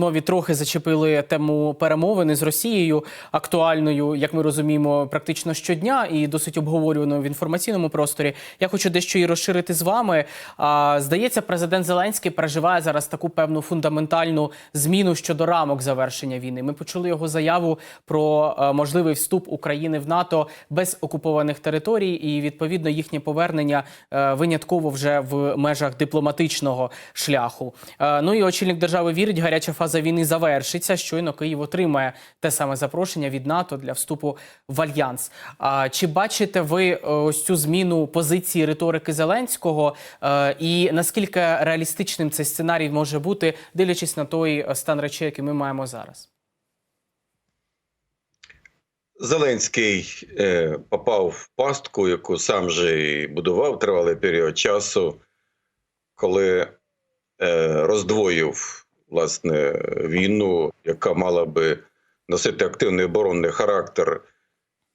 розмові трохи зачепили тему перемовини з Росією, актуальною, як ми розуміємо, практично щодня і досить обговорюваною в інформаційному просторі. Я хочу дещо і розширити з вами. Здається, президент Зеленський переживає зараз таку певну фундаментальну зміну щодо рамок завершення війни. Ми почули його заяву про е, можливий вступ України в НАТО без окупованих територій, і відповідно їхнє повернення е, винятково вже в межах дипломатичного шляху. Е, Ну і очільник держави вірить, гаряча фаза війни завершиться. Щойно Київ отримає те саме запрошення від НАТО для вступу в альянс. А чи бачите ви е, ось цю зміну позиції риторики Зеленського? Е, І наскільки реалістичним цей сценарій може бути, дивлячись на той е, стан речей, який ми маємо зараз? Зеленський е, попав в пастку, яку сам же і будував тривалий період часу, коли е, роздвоїв власне війну, яка мала би носити активний оборонний характер,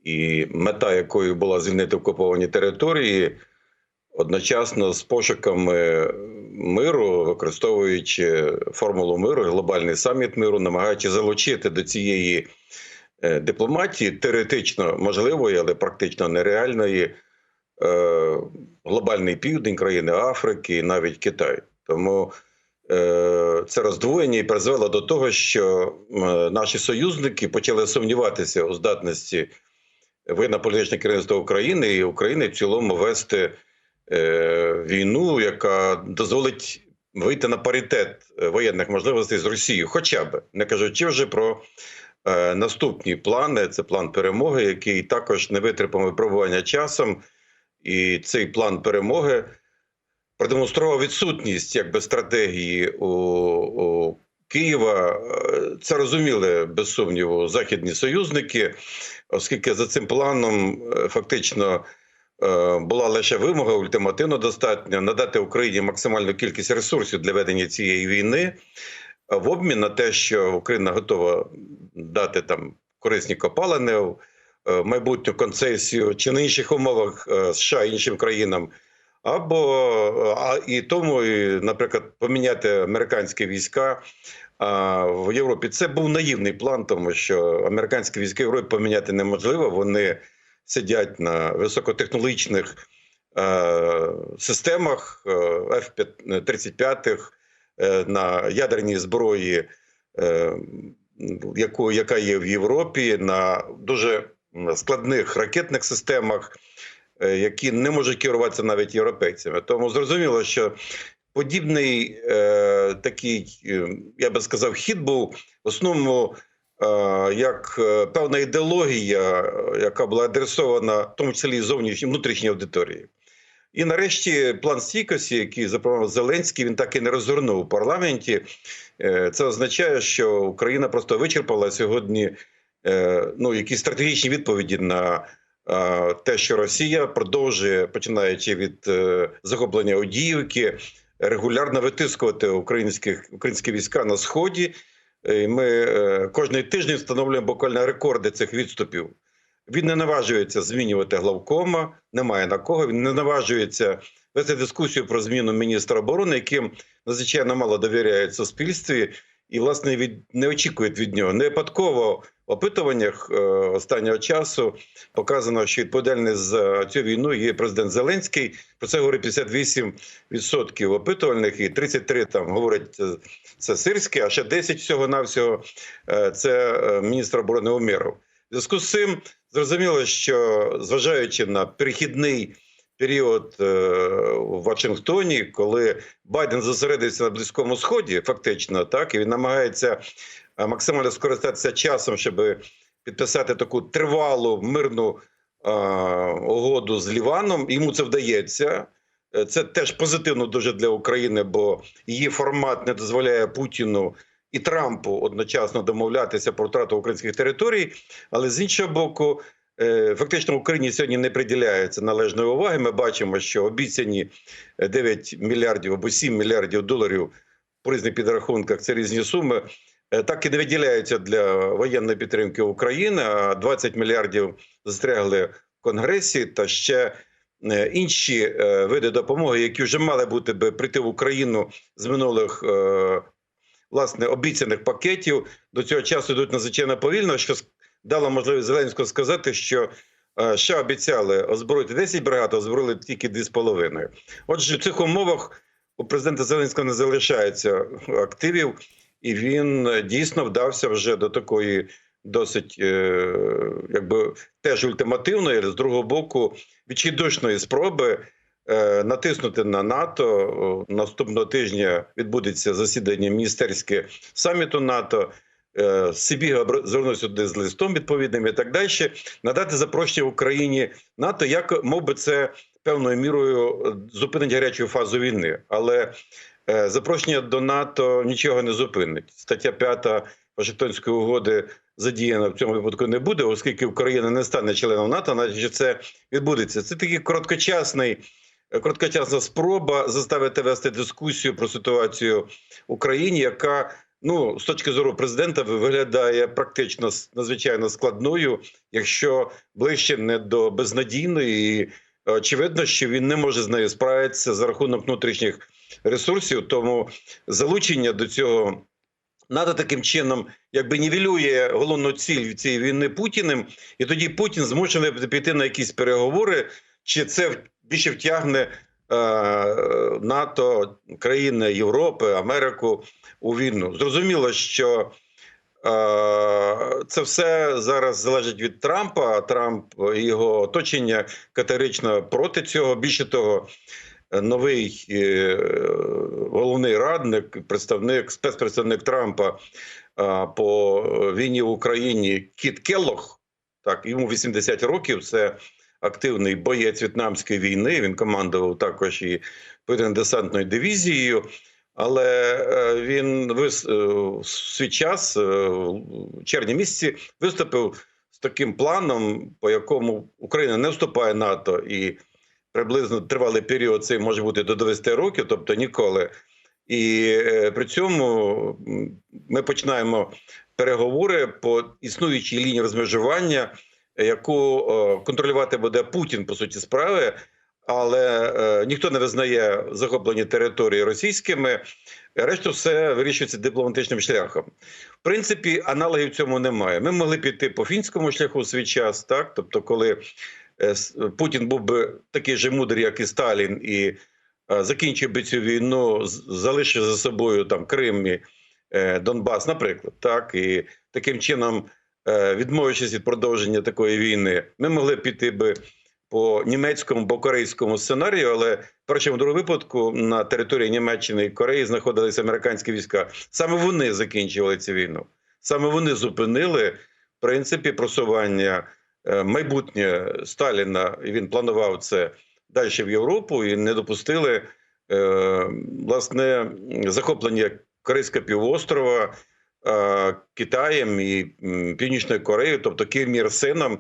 і мета якої була звільнити окуповані території, одночасно з пошуками миру, використовуючи формулу миру, глобальний саміт миру, намагаючи залучити до цієї е, дипломатії теоретично можливої, але практично нереальної. е, Глобальний південь, країни Африки, навіть Китай. Тому це роздвоєння і призвело до того, що е, наші союзники почали сумніватися у здатності воєнно-політичного керівництва України і України в цілому вести е, війну, яка дозволить вийти на паритет е, воєнних можливостей з Росією, хоча б не кажучи вже про е, наступні плани. Це план перемоги, який також не витримав випробування часом, і цей план перемоги продемонстрував відсутність якби стратегії у, у Києва. Це розуміли без сумніву західні союзники, оскільки за цим планом е, фактично е, була лише вимога ультимативно достатньо надати Україні максимальну кількість ресурсів для ведення цієї війни. В обмін на те, що Україна готова дати там корисні копалини, е, майбутню концесію чи на інших умовах США іншим країнам, або а і тому, і, наприклад, поміняти американські війська в Європі. Це був наївний план, тому що американські війська в Європі поміняти неможливо. Вони сидять на високотехнологічних е, системах е, F-35, е, на ядерній зброї, е, яку, яка є в Європі, на дуже складних ракетних системах, які не можуть керуватися навіть європейцями. Тому зрозуміло, що подібний е, такий, е, я би сказав, хід був в основному е, як е, певна ідеологія, е, яка була адресована в тому числі і зовнішній внутрішній аудиторії. І нарешті план стійкості, який запропонував Зеленський, він так і не розгорнув у парламенті. Е, Це означає, що Україна просто вичерпала сьогодні е, ну, якісь стратегічні відповіді на е, те, що Росія продовжує, починаючи від е, захоплення Одіївки, регулярно витискувати українських українські війська на сході. Е, І Ми е, кожний тиждень встановлюємо буквально рекорди цих відступів. Він не наважується змінювати главкома, немає на кого. Він не наважується вести дискусію про зміну міністра оборони, яким надзвичайно мало довіряють суспільстві, і власне від не очікують від нього. Не випадково опитуваннях е, останнього часу показано, що відповідальний за цю війну є президент Зеленський. Про це говорить 58% опитувальних, і 33 там говорять е, це сирське, а ще 10 всього навсього це е, міністр оборони Умєров. Зв'язку з цим зрозуміло, що зважаючи на перехідний період в Вашингтоні, коли Байден зосередився на близькому сході, фактично, так і він намагається максимально скористатися часом, щоб підписати таку тривалу мирну угоду з Ліваном. Йому це вдається. Це теж позитивно дуже для України, бо її формат не дозволяє Путіну і Трампу одночасно домовлятися про втрату українських територій. Але з іншого боку, е, фактично Україні сьогодні не приділяється належної уваги. Ми бачимо, що обіцяні 9 мільярдів або 7 мільярдів доларів по різних підрахунках це різні суми. Е, Так і не виділяються для воєнної підтримки України. А 20 мільярдів застрягли в Конгресі та ще е, інші е, види допомоги, які вже мали бути би прийти в Україну з минулих власне обіцяних пакетів до цього часу йдуть надзвичайно повільно, що дало можливість Зеленського сказати, що е, США обіцяли озброїти 10 бригад, озброїли тільки 2,5. Отже, в цих умовах у президента Зеленського не залишається активів, і він е, дійсно вдався вже до такої досить, е, якби теж ультимативної, але з другого боку, відчайдушної спроби е, натиснути на НАТО. Наступного тижня відбудеться засідання міністерське саміту НАТО. Сибіга звернувся сюди з листом відповідним і так далі. Надати запрошення Україні НАТО, як мов би це певною мірою зупинить гарячу фазу війни. Але запрошення до НАТО нічого не зупинить. Стаття 5 Вашингтонської угоди задіяна в цьому випадку не буде, оскільки Україна не стане членом НАТО, значить це відбудеться. Це такий короткочасний. е, Короткочасна спроба заставити вести дискусію про ситуацію в Україні, яка ну з точки зору президента виглядає практично надзвичайно складною, якщо ближче не до безнадійної. І очевидно, що він не може з нею справитися за рахунок внутрішніх ресурсів. Тому залучення до цього НАТО таким чином якби нівелює головну ціль цієї війни Путіним, і тоді Путін змушений піти на якісь переговори, чи це більше втягне е, НАТО, країни Європи, Америку у війну. Зрозуміло, що е, це все зараз залежить від Трампа. Трамп і його оточення категорично проти цього. Більше того, новий е, головний радник, представник, спецпредставник Трампа по війні в Україні Кіт Келлох, так йому 80 років. Це активний боєць в'єтнамської війни. Він командував також і повітряно-десантною дивізією. Але е, він вис... е, в свій час в червні місяці виступив з таким планом, по якому Україна не вступає в НАТО і приблизно тривалий період цей може бути до 20 років, тобто ніколи. І е, при цьому ми починаємо переговори по існуючій лінії розмежування, яку контролювати буде Путін по суті справи, але е, ніхто не визнає захоплені території російськими. Решту все вирішується дипломатичним шляхом. В принципі, аналогів цьому немає. Ми могли піти по фінському шляху свій час, так тобто, коли Путін був би такий же мудрий, як і Сталін, і е, закінчив би цю війну, залишив за собою там Крим і е, Донбас, наприклад, так і таким чином, е, відмовившись від продовження такої війни, ми могли піти би по німецькому, по корейському сценарію, але першому другому випадку на території Німеччини і Кореї знаходилися американські війська. Саме вони закінчували цю війну. Саме вони зупинили в принципі просування е, майбутнє Сталіна. І він планував це далі в Європу і не допустили е, власне захоплення Корейського півострова е, Китаєм і Північною Кореєю, тобто Ким Ір Сеном,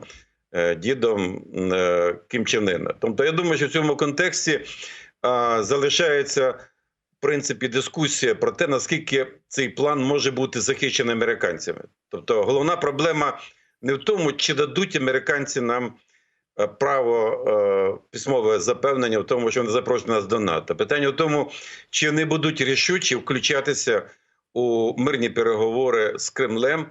е, дідом е, Кім Чен Ына. Тобто, я думаю, що в цьому контексті е, залишається в принципі дискусія про те, наскільки цей план може бути захищений американцями. Тобто, головна проблема не в тому, чи дадуть американці нам е, право е, письмове запевнення в тому, що вони запрошують нас до НАТО. Питання в тому, чи вони будуть рішучі включатися у мирні переговори з Кремлем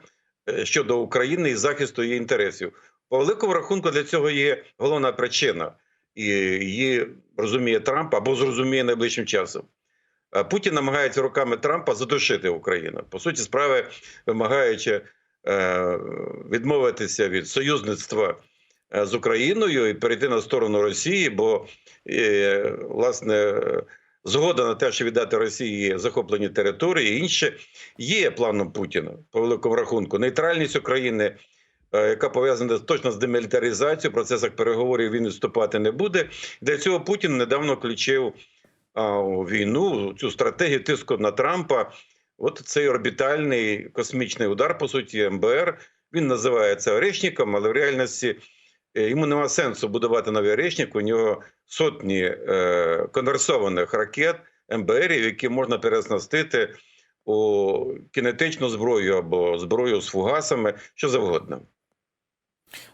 е, щодо України і захисту її інтересів. По великому рахунку для цього є головна причина, і її розуміє Трамп або зрозуміє найближчим часом. Путін намагається руками Трампа задушити Україну. По суті, справи вимагаючи відмовитися від союзництва е, з Україною і перейти на сторону Росії, бо е, власне е, згода на те, що віддати Росії захоплені території, і інше є планом Путіна по великому рахунку. Нейтральність України. е, Яка пов'язана точно з демілітаризацією, в процесах переговорів він відступати не буде. Для цього Путін недавно включив а, війну цю стратегію тиску на Трампа. От цей орбітальний космічний удар, по суті, МБР. Він називається Орешником, але в реальності е, йому нема сенсу будувати новий Орешник. У нього сотні е, конверсованих ракет МБРів, які можна переснастити у кінетичну зброю або зброю з фугасами, що завгодно.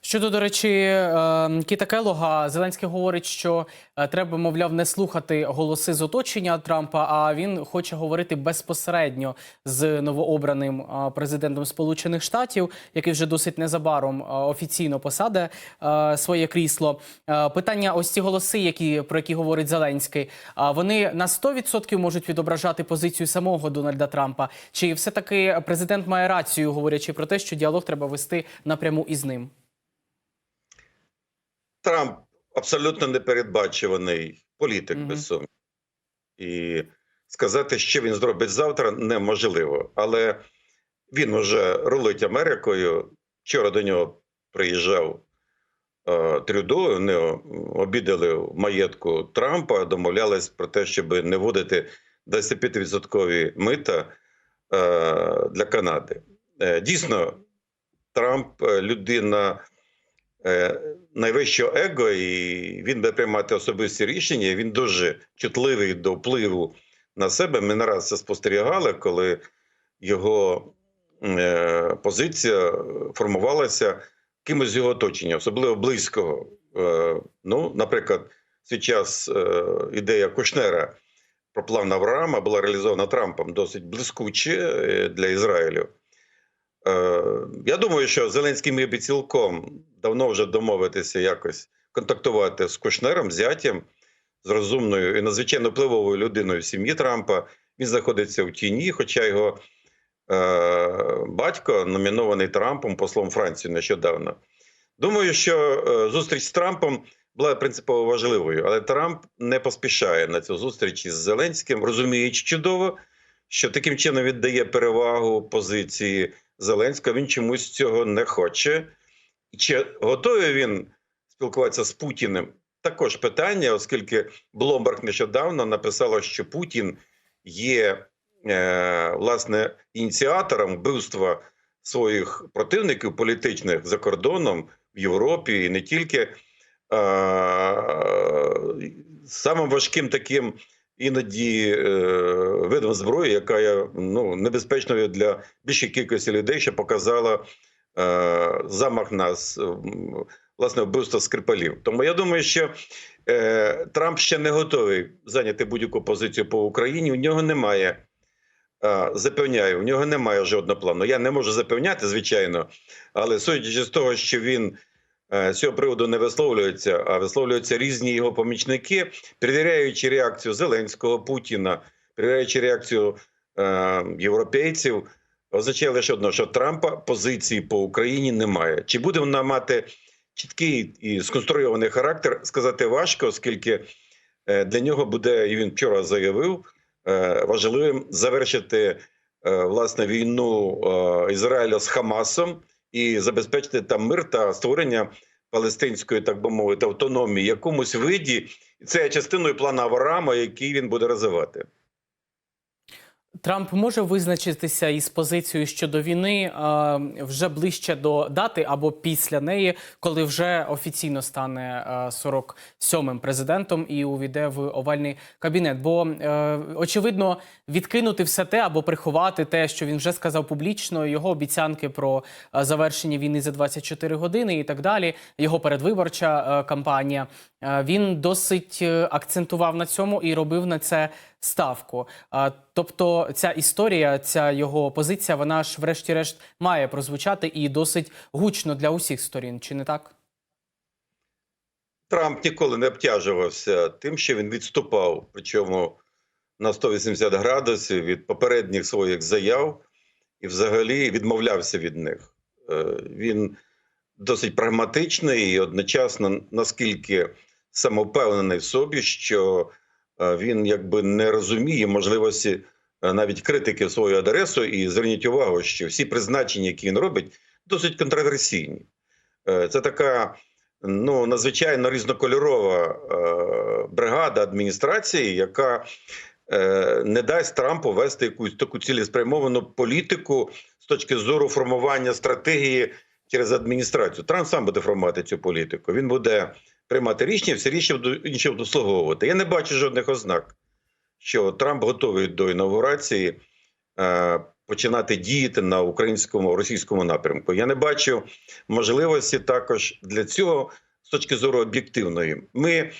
Щодо, до речі, е, Кіта Келога, Зеленський говорить, що е, треба, мовляв, не слухати голоси з оточення Трампа, а він хоче говорити безпосередньо з новообраним е, президентом Сполучених Штатів, який вже досить незабаром е, офіційно посаде своє крісло. Питання: ось ці голоси, які про які говорить Зеленський, вони на 100% можуть відображати позицію самого Дональда Трампа. Чи все таки президент має рацію, говорячи про те, що діалог треба вести напряму із ним? Трамп абсолютно непередбачуваний політик, Мгм. без сумніву. І сказати, що він зробить завтра, неможливо. Але він уже рулить Америкою. Вчора до нього приїжджав е, Трюдо, вони обідали в маєтку Трампа, домовлялись про те, щоб не вводити 25% мита е, для Канади. Е, дійсно, Трамп е, людина найвищого его, і він буде приймати особисті рішення. Він дуже чутливий до впливу на себе. Ми не раз це спостерігали, коли його е, позиція формувалася кимось з його оточення, особливо близького. Е, ну, наприклад, час е, ідея Кушнера про план Авраама була реалізована Трампом досить блискуче е, для Ізраїлю. Е, Я думаю, що Зеленський міг би цілком давно вже домовитися якось контактувати з Кушнером, зятям, з розумною і надзвичайно впливовою людиною в сім'ї Трампа. Він знаходиться в тіні, хоча його е, батько номінований Трампом послом Франції нещодавно. Думаю, що е, зустріч з Трампом була принципово важливою, але Трамп не поспішає на цю зустріч із Зеленським, розуміючи чудово, що таким чином віддає перевагу позиції Зеленського. Він чомусь цього не хоче. Чи готовий він спілкуватися з Путіним? Також питання, оскільки Бломберг нещодавно написала, що Путін є е, власне ініціатором вбивства своїх противників політичних за кордоном в Європі і не тільки. Е, самим важким таким іноді е, видом зброї, яка є ну, небезпечною для більшої кількості людей, що показала е, замах на с- власне вбивство Скрипалів. Тому я думаю, що е, Трамп ще не готовий зайняти будь-яку позицію по Україні. У нього немає. Запевняю, у нього немає жодного плану. Я не можу запевняти, звичайно, але судячи з того, що він з цього приводу не висловлюється, а висловлюються різні його помічники, перевіряючи реакцію Зеленського, Путіна, перевіряючи реакцію е, європейців, означає лише одно, що Трампа позиції по Україні немає. Чи буде вона мати чіткий і сконструйований характер, сказати важко, оскільки е, для нього буде, і він вчора заявив, е, важливим завершити е, власне війну е, Ізраїля з Хамасом і забезпечити там мир та створення палестинської, так би мовити, автономії, якомусь виді. Це частиною плана Аврама, який він буде розвивати. Трамп може визначитися із позицією щодо війни вже ближче до дати або після неї, коли вже офіційно стане е, 47-м президентом і увійде в овальний кабінет. Бо е, очевидно відкинути все те або приховати те, що він вже сказав публічно, його обіцянки про е, завершення війни за 24 години і так далі. Його передвиборча е, кампанія. Е, Він досить е, акцентував на цьому і робив на це ставку. Тобто, ця історія, ця його позиція, вона ж, врешті-решт, має прозвучати і досить гучно для усіх сторін, чи не так? Трамп ніколи не обтяжувався тим, що він відступав, причому на 180 градусів від попередніх своїх заяв і взагалі відмовлявся від них. Е, Він досить прагматичний і одночасно наскільки самовпевнений в собі, що е, він якби не розуміє можливості е, навіть критики свою адресу. І зверніть увагу, що всі призначення, які він робить, досить контроверсійні. Е, Це така ну надзвичайно різнокольорова бригада адміністрації, яка не дасть Трампу вести якусь таку цілеспрямовану політику з точки зору формування стратегії через адміністрацію. Трамп сам буде формувати цю політику. Він буде приймати рішення, всі рішення інші дослуговувати. Я не бачу жодних ознак, що Трамп готовий до інаугурації е, починати діяти на українському російському напрямку. Я не бачу можливості також для цього з точки зору об'єктивної. Ми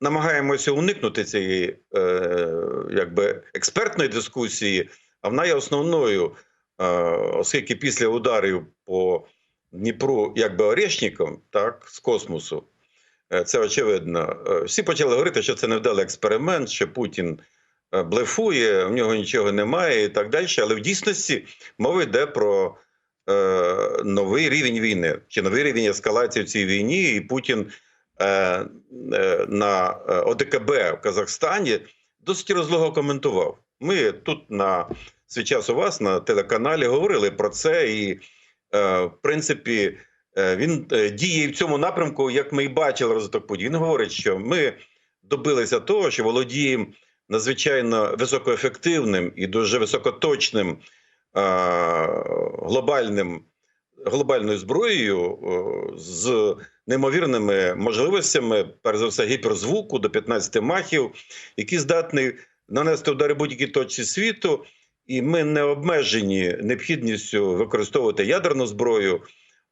намагаємося уникнути цієї е, якби експертної дискусії, а вона є основною, е, оскільки після ударів по Дніпру, якби орешником, так, з космосу, це очевидно. е, Всі почали говорити, що це невдалий експеримент, що Путін е, блефує, в нього нічого немає і так далі. Але в дійсності мова йде про е, новий рівень війни чи новий рівень ескалації в цій війні, і Путін е, е, на е, ОДКБ в Казахстані досить розлого коментував. Ми тут на свій час у вас на телеканалі говорили про це, і е, в принципі е, він е, діє в цьому напрямку, як ми і бачили розвиток подій. Він говорить, що ми добилися того, що володіємо надзвичайно високоефективним і дуже високоточним е, глобальним глобальною зброєю е, з неймовірними можливостями, перш за все, гіперзвуку до 15 махів, які здатні нанести удари будь-якій точці світу, і ми не обмежені необхідністю використовувати ядерну зброю,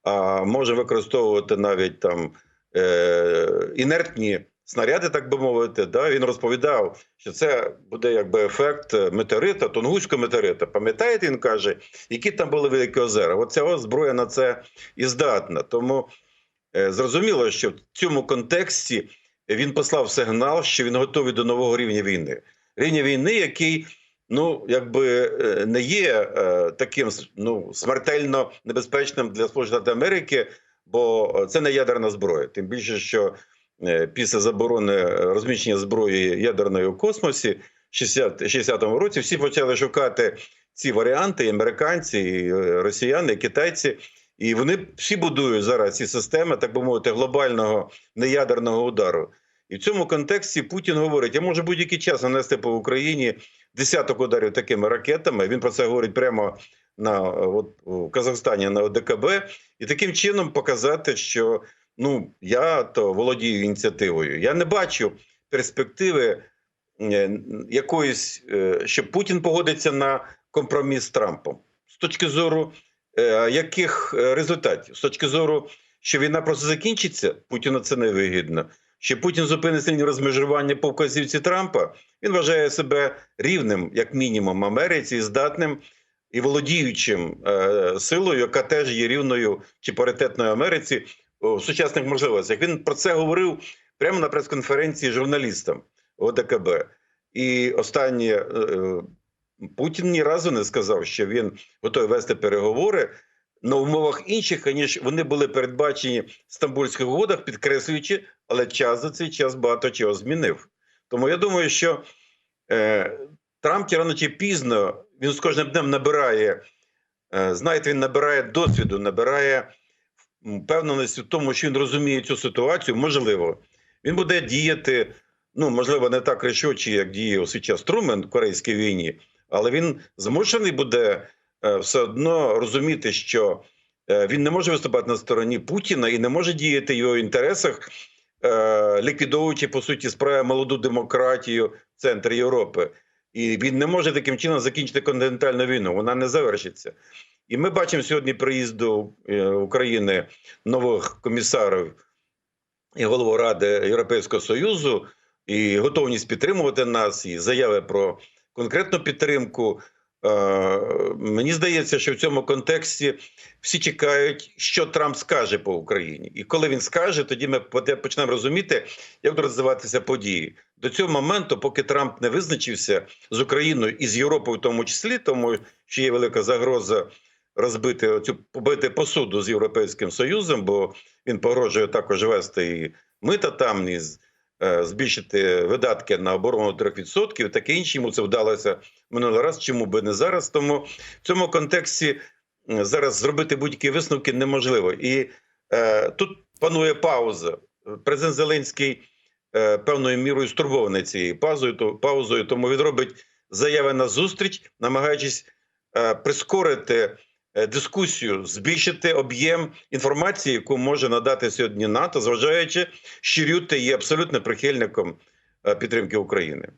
а можемо використовувати навіть там е, інертні снаряди, так би мовити. Да? Він розповідав, що це буде якби ефект метеорита, тунгуського метеорита. Пам'ятаєте, він каже, які там були великі озера? Оця ось зброя на це і здатна. Тому е, зрозуміло, що в цьому контексті він послав сигнал, що він готовий до нового рівня війни. Рівня війни, який ну якби е, не є е, таким ну смертельно небезпечним для Сполучених Штатів Америки, бо це не ядерна зброя. Тим більше, що е, після заборони розміщення зброї ядерної у космосі в 60 60-му році всі почали шукати ці варіанти, і американці, і е, росіяни, і китайці. І вони всі будують зараз ці системи, так би мовити, глобального неядерного удару. І в цьому контексті Путін говорить: я можу будь-який час нанести по Україні десяток ударів такими ракетами. Він про це говорить прямо на от у Казахстані на ОДКБ, і таким чином показати, що ну я то володію ініціативою. Я не бачу перспективи е, якоїсь, е, що Путін погодиться на компроміс з Трампом з точки зору е, яких результатів? З точки зору, що війна просто закінчиться, Путіну це не вигідно. Що Путін зупинить лінію розмежування по вказівці Трампа, він вважає себе рівним, як мінімум, Америці, здатним і володіючим е, силою, яка теж є рівною чи паритетною Америці в сучасних можливостях. Він про це говорив прямо на прес-конференції журналістам ОДКБ. І останнє е, Путін ні разу не сказав, що він готовий вести переговори на умовах інших, ніж вони були передбачені в Стамбульських угодах, підкреслюючи, але час за цей час багато чого змінив. Тому я думаю, що е, Трамп рано чи пізно він з кожним днем набирає, е, знаєте, він набирає досвіду, набирає впевненості в тому, що він розуміє цю ситуацію. Можливо, він буде діяти, ну можливо, не так рішуче, як діє у свій час Трумен в Корейській війні, але він змушений буде е, все одно розуміти, що е, він не може виступати на стороні Путіна і не може діяти в його інтересах, ліквідовуючи по суті справи молоду демократію в центрі Європи. І він не може таким чином закінчити континентальну війну. Вона не завершиться. І ми бачимо сьогодні приїзду е, України нових комісарів і голову Ради Європейського Союзу, і готовність підтримувати нас, і заяви про конкретну підтримку. Е, Мені здається, що в цьому контексті всі чекають, що Трамп скаже по Україні. І коли він скаже, тоді ми почнемо розуміти, як розвиватися події. До цього моменту, поки Трамп не визначився з Україною і з Європою, в тому числі, тому що є велика загроза розбити цю побити посуду з Європейським Союзом, бо він погрожує також вести і мита там, і з- е, збільшити видатки на оборону 3%, таке інше йому це вдалося минулий раз. Чому би не зараз? Тому в цьому контексті зараз зробити будь-які висновки неможливо. І е, тут панує пауза. Президент Зеленський е, певною мірою стурбований цією паузою, паузою, тому він робить заяви на зустріч, намагаючись е, прискорити е, дискусію, збільшити об'єм інформації, яку може надати сьогодні НАТО, зважаючи, що Рюте є абсолютно прихильником е, підтримки України.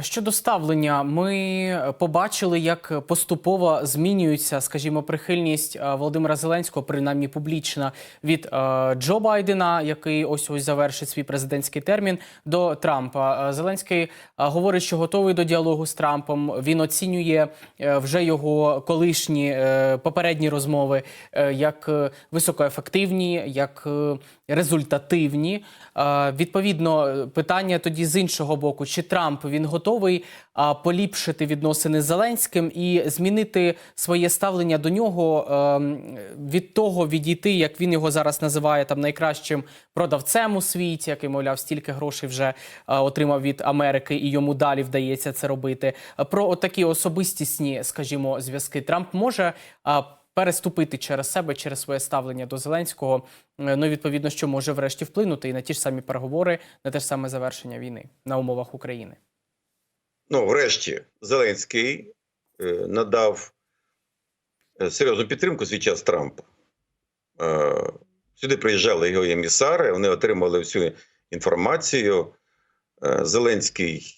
Щодо ставлення, ми побачили, як поступово змінюється, скажімо, прихильність е, Володимира Зеленського, принаймні публічна, від е, Джо Байдена, який ось ось завершить свій президентський термін, до Трампа. Е, Зеленський говорить, що готовий до діалогу з Трампом. Він оцінює вже його колишні попередні розмови як високоефективні, як результативні. Відповідно, питання тоді з іншого боку: чи Трамп він готовий а, поліпшити відносини з Зеленським і змінити своє ставлення до нього ем, від того відійти, як він його зараз називає там найкращим продавцем у світі, який, мовляв, стільки грошей вже а, отримав від Америки, і йому далі вдається це робити. Про такі особистісні, скажімо, зв'язки Трамп може. Переступити через себе, через своє ставлення до Зеленського, Е, ну відповідно, що може врешті вплинути і на ті ж самі переговори, на те ж саме завершення війни на умовах України. Ну, врешті, Зеленський е, надав е, серйозну підтримку свій час Трампу. Е, сюди приїжджали його емісари, вони отримали всю інформацію. Зеленський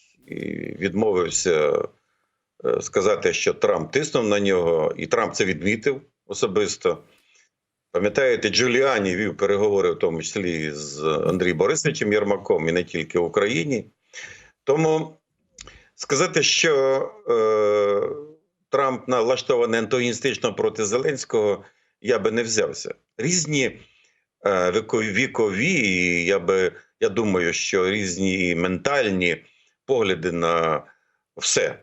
відмовився сказати, що Трамп тиснув на нього, і Трамп це відмітив особисто. Пам'ятаєте, Джуліані вів переговори, в тому числі з Андрієм Борисовичем Єрмаком, і не тільки в Україні. Тому сказати, що е, Трамп налаштований антагоністично проти Зеленського, я би не взявся. Різні е, вікові, вікові, я би я думаю, що різні ментальні погляди на все.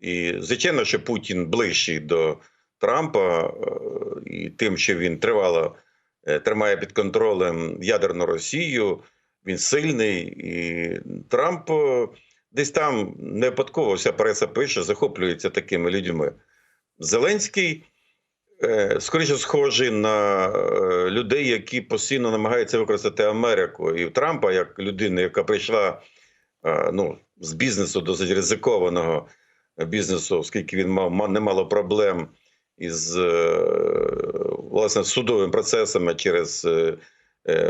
І звичайно, що Путін ближчий до Трампа, е, і тим, що він тривало е, тримає під контролем ядерну Росію, він сильний, і Трамп десь там не випадково вся преса пише, захоплюється такими людьми. Зеленський е, скоріше схожий на е, людей, які постійно намагаються використати Америку і Трампа як людину, яка прийшла е, ну, з бізнесу досить ризикованого бізнесу, оскільки він мав ма- немало проблем із власне судовими процесами через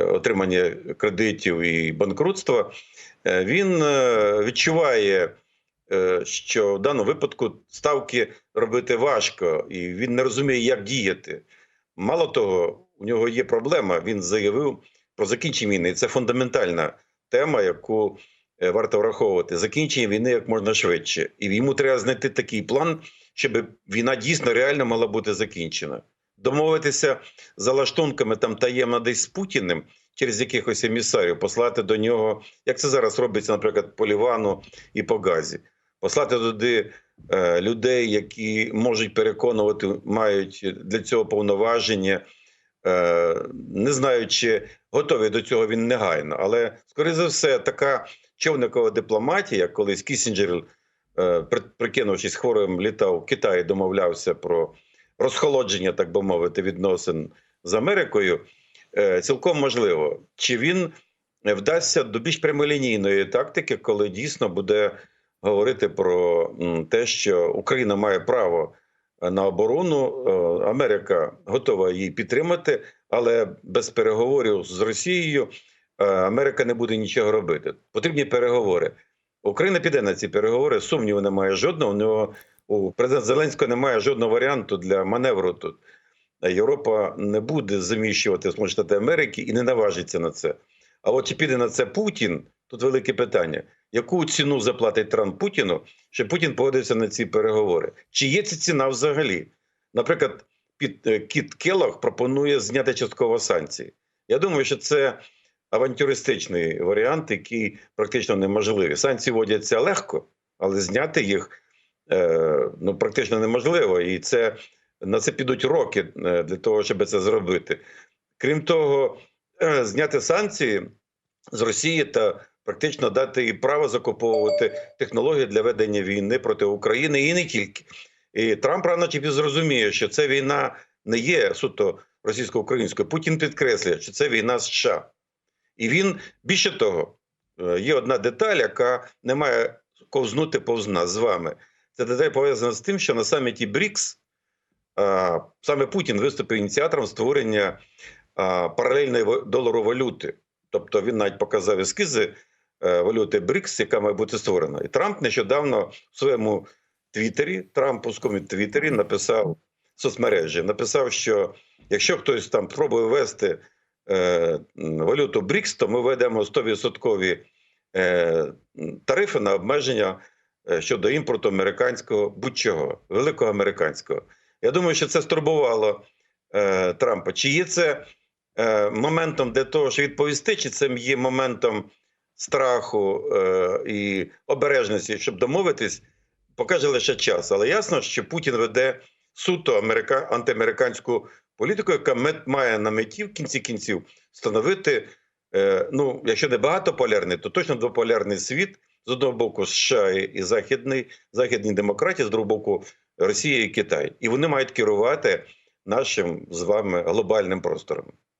отримання кредитів і банкрутства. Е, Він е, відчуває, е, що в даному випадку ставки робити важко, і він не розуміє, як діяти. Мало того, у нього є проблема. Він заявив про закінчення війни. Це фундаментальна тема, яку е, варто враховувати. Закінчення війни як можна швидше. І йому треба знайти такий план, щоб війна дійсно реально мала бути закінчена. Домовитися за лаштунками там таємно десь з Путіним через якихось емісарів, послати до нього, як це зараз робиться, наприклад, по Лівану і по Газі, послати туди е, людей, які можуть переконувати, мають для цього повноваження. Е, не знаю, чи готовий до цього він негайно, але скоріше за все, така човникова дипломатія, як колись Кісінджер, е, прикинувшись хворим, літав в Китаї, домовлявся про розхолодження, так би мовити, відносин з Америкою. е, Цілком можливо, чи він вдасться до більш прямолінійної тактики, коли дійсно буде говорити про те, що Україна має право на оборону. Е, Америка готова її підтримати, але без переговорів з Росією е, Америка не буде нічого робити. Потрібні переговори. Україна піде на ці переговори. Сумніву немає жодного. У нього у президента Зеленського немає жодного варіанту для маневру тут. Європа не буде заміщувати Сполучені Штати Америки і не наважиться на це. А от чи піде на це Путін? Тут велике питання. Яку ціну заплатить Трамп Путіну, щоб Путін погодився на ці переговори? Чи є ця ціна взагалі? Наприклад, під е, Кіт Келлог пропонує зняти частково санкції. Я думаю, що це авантюристичний варіант, який практично неможливий. Санкції вводяться легко, але зняти їх ну, практично неможливо. І це на це підуть роки е, для того, щоб це зробити. Крім того, е, зняти санкції з Росії та практично дати їй право закуповувати технології для ведення війни проти України і не тільки. І Трамп рано чи зрозуміє, що ця війна не є суто російсько-українською. Путін підкреслює, що це війна США. І він більше того, е, є одна деталь, яка не має ковзнути повз нас з вами. Це деталь пов'язана з тим, що на саміті БРІКС саме Путін виступив ініціатором створення паралельної ва- доларовалюти. Тобто він навіть показав ескізи е, валюти БРИКС, яка має бути створена. І Трамп нещодавно в своєму Твіттері, Трампівському Твіттері написав в соцмережі, написав, що якщо хтось там спробує ввести е, валюту БРИКС, то ми введемо 100% е, тарифи на обмеження щодо імпорту американського будь-чого, великого американського. Я думаю, що це стурбувало е, Трампа. Чи є це е, моментом для того, щоб відповісти, чи це є моментом страху е, і обережності, щоб домовитись, покаже лише час. Але ясно, що Путін веде суто америка... антиамериканську політику, яка має на меті в кінці кінців встановити, е, ну, якщо не багатополярний, то точно двополярний світ. З одного боку, США і Західний, західні демократії, з другого боку, Росія і Китай. І вони мають керувати нашим з вами глобальним простором.